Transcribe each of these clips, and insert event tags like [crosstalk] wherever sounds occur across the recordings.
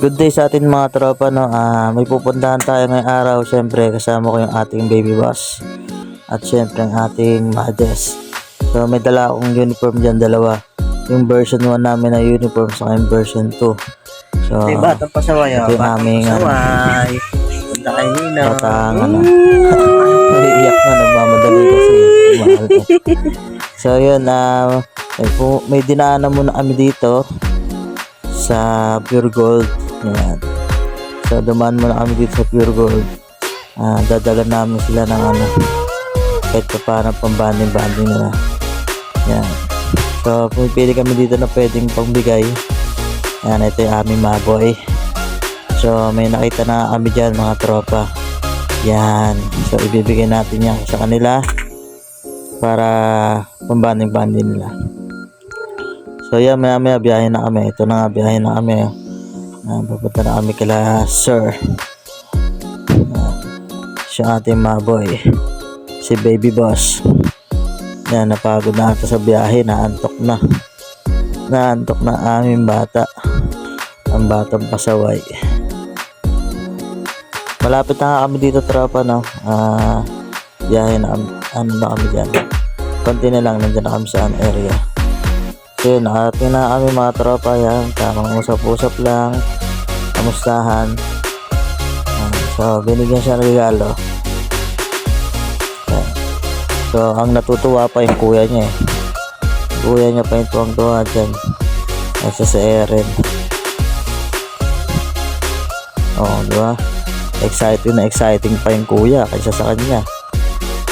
Good day sa atin mga tropa no. Ah, may pupuntahan tayo ngayong araw. Syempre kasama ko yung ating baby boss. At syempre ang ating Mades. So may dala akong uniform dyan dalawa. Yung version 1 namin na uniform sa yung version 2. So Ito yung batang pasaway. ito oh. yung Batang aming, ano, pasaway. Punta kay Nino. batang ano. [laughs] Naiiyak na nagmamadali kasi. Mahal ko. So yun, ah, may, pu- may dinaanan muna kami dito sa Pure Gold. Yan. So dumaan muna kami dito sa Pure Gold. Ah, dadala namin sila ng ano kahit pa paano pambanding-banding nila. Yan. So pumipili kami dito na pwedeng pangbigay. Yan, ito yung aming maboy. So may nakita na kami dyan mga tropa. Yan. So ibibigay natin yan sa kanila para pambanding-banding nila. So yan, maya maya biyahe na kami. Ito na nga, biyahe na kami. Uh, papunta na kami kila Sir. Uh, siya ating maboy. Si Baby Boss. Yan, napagod na ata sa biyahe. Naantok na. Naantok na aming bata. Ang batang pasaway. Malapit na nga kami dito tropa no. Ah, biyahe na. Ano na kami dyan. Konti na lang nandyan na kami sa area. Yun, na kami mga tropa yan. Tamang usap-usap lang. Kamustahan. So, binigyan siya ng regalo. Yan. So, ang natutuwa pa yung kuya niya eh. Kuya niya pa yung tuwang-tuwa dyan. Nasa sa Eren. Oh, di ba? Exciting na exciting pa yung kuya kaysa sa kanya.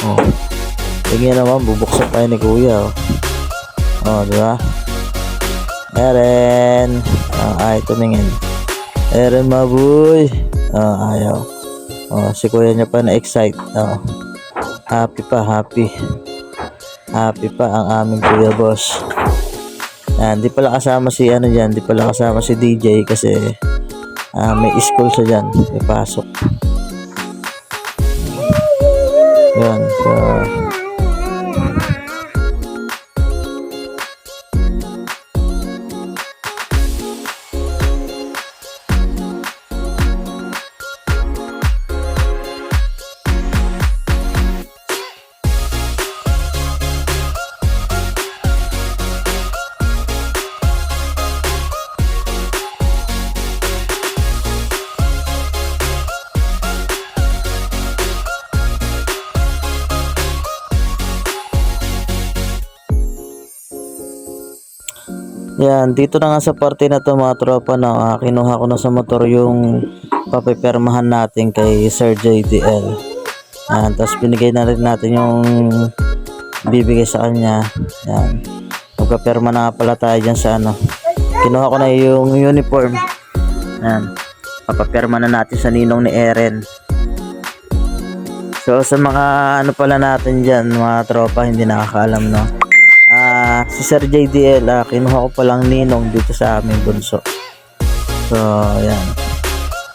Oh. Tingnan naman, bubuksan tayo ni kuya. Oh, oh di ba? Eren. Oh, ay, tumingin. Eren, mabuy. Oh, ayaw. Oh, si kuya niya pa na-excite. Oh. Happy pa, happy. Happy pa ang aming kuya boss. Yan, di pala kasama si ano dyan, di pala kasama si DJ kasi ah, may school siya dyan, may pasok. Yan, so, Yan, dito na nga sa parte na to mga tropa na ah, kinuha ko na sa motor yung papipermahan natin kay Sir JDL. Yan, tapos binigay na rin natin yung bibigay sa kanya. Yan. Magpaperma na pala tayo dyan sa ano. Kinuha ko na yung uniform. Yan. Papaperma na natin sa ninong ni Eren. So sa mga ano pala natin dyan, mga tropa hindi nakakaalam no. Ah, si Sir JDL, ah, kinuha ko palang ninong dito sa aming bunso. So, yan.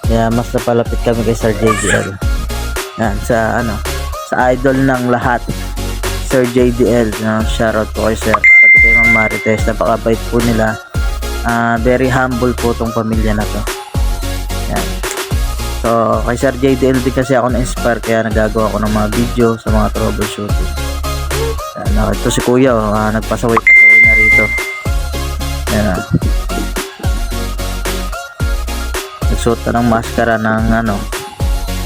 Kaya mas napalapit kami kay Sir JDL. Yan, sa ano, sa idol ng lahat. Sir JDL, no, shoutout po kay Sir. Pati kay Ma'am Marites, napakabait po nila. Ah, very humble po tong pamilya na to. Yan. So, kay Sir JDL din kasi ako na-inspire kaya nagagawa ko ng mga video sa mga troubleshooting. Yan, ah, ito si Kuya, oh, ah, nagpasaway-pasaway na rito. Yan ah. Nagsuot na ng maskara ng ano,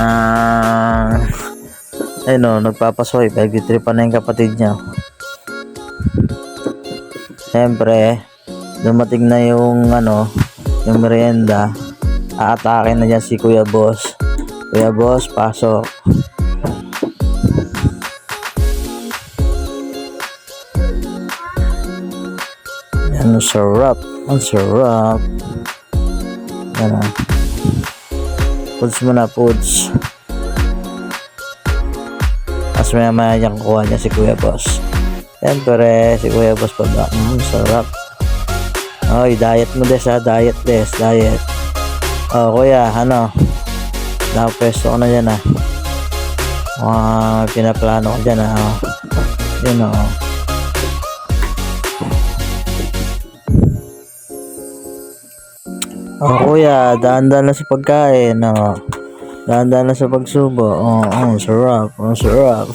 ah, ayun oh, nagpapasaway, pagtitripan na yung kapatid niya. Siyempre, dumating na yung ano, yung merienda, aatake na dyan si Kuya Boss. Kuya Boss, pasok. Yan, sarap. Ang sarap. Yan ah. Puds mo na, puds. Tapos maya maya niyang kuha niya si Kuya Boss. Siyempre, si Kuya Boss pa ba? Mm, sarap. Oy, diet mo des ha. Diet des. Diet. Oh, Kuya, ano? Nakapwesto ko na dyan ha. Ah, pinaplano ko dyan ha. Oh. Yun oh. Oh, kuya, daan-daan na sa pagkain. Oh. Daan-daan na sa pagsubo. Oh, oh, sarap. Oh, sarap.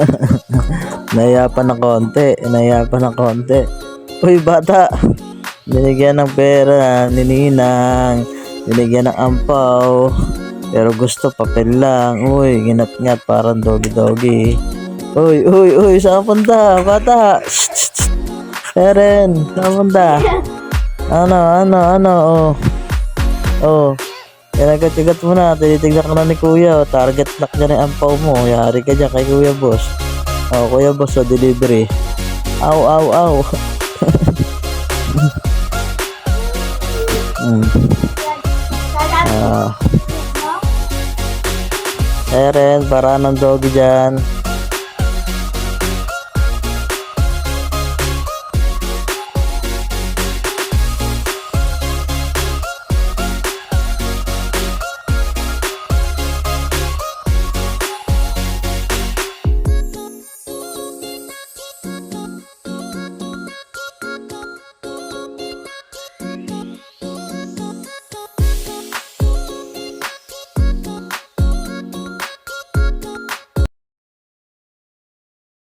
[laughs] Naiya pa ng konti. Naiya pa ng konti. Uy, bata. Binigyan ng pera ni Ninang. Binigyan ng ampaw. Pero gusto papel lang. Uy, ginat-ngat parang doggy-doggy. Uy, uy, uy, saan punta? Bata. Shh, shh, shh. Eren, saan punta? [laughs] Ano, ano, ano, oh. Oh. Kinagat-kagat mo na. Tinitignan ka na ni Kuya. oh. Target lock dyan yung ampaw mo. Yari ka dyan kay Kuya Boss. Oh, Kuya Boss sa delivery. Aw, aw, aw. mm. Ah. Eren, para ng doggy dyan.